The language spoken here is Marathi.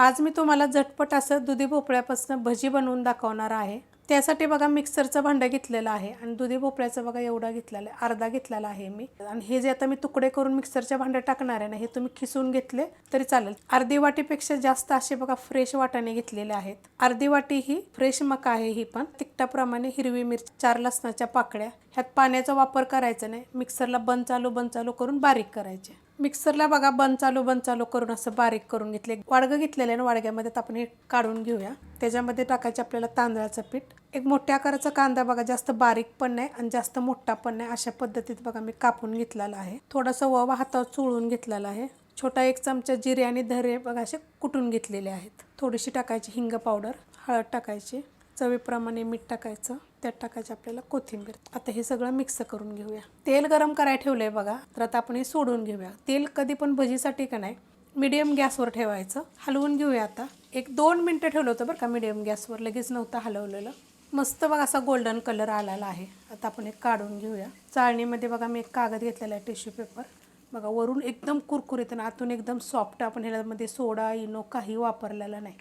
आज मी तुम्हाला झटपट असं दुधी भोपळ्यापासून भजी बनवून दाखवणार आहे. त्यासाठी बघा मिक्सरचं भांडं घेतलेलं आहे आणि दुधी भोपळ्याचं बघा एवढा घेतलेला आहे अर्धा घेतलेला आहे मी. आणि हे जे आता मी तुकडे करून मिक्सरच्या भांड्यात टाकणार आहे ना हे तुम्ही खिसून घेतले तरी चालेल. अर्धी वाटीपेक्षा जास्त असे बघा फ्रेश वाटाणे घेतलेले आहेत. अर्धी वाटी ही फ्रेश मका आहे ही पण. तिखटाप्रमाणे हिरवी मिरची चार लसणाच्या पाकळ्या. ह्यात पाण्याचा वापर करायचा नाही. मिक्सरला बंद चालू बंद चालू करून बारीक करायचे. मिक्सरला बघा बंद चालू बंद चालू करून असं बारीक करून घेतले. वाडगं घेतलेलं आहे ना वाडग्यामध्ये तर आपण हे काढून घेऊया. त्याच्यामध्ये टाकायचे आपल्याला तांदळाचं पीठ. एक मोठ्या आकाराचा कांदा बघा जास्त बारीक पण नाही आणि जास्त मोठा पण नाही. अशा पद्धतीत बघा मी कापून घेतलेला आहे. थोडासा ववा हातावर चोळून घेतलेला आहे. छोटा एक चमचा जिरे आणि धरे बघा असे कुटून घेतलेले आहेत. थोडीशी टाकायची हिंग पावडर हळद टाकायची. चवीप्रमाणे मीठ टाकायचं त्यात टाकायचं आपल्याला कोथिंबीर. आता हे सगळं मिक्स करून घेऊया. तेल गरम करायला ठेवलं आहे बघा तर आता आपण हे सोडून घेऊया. तेल कधी पण भजीसाठी का नाही मीडियम गॅसवर ठेवायचं. हलवून घेऊया आता. एक दोन मिनटं ठेवलं होतं बरं का मीडियम गॅसवर लगेच नव्हतं हलवलेलं. मस्त बघा असा गोल्डन कलर आलेला आहे. आता आपण एक काढून घेऊया. चाळणीमध्ये बघा मी एक कागद घेतलेला आहे टिश्यू पेपर बघा वरून एकदम कुरकुरीत आणि आतून एकदम सॉफ्ट आपण ह्याच्यामध्ये सोडा इनो काही वापरलेला नाही.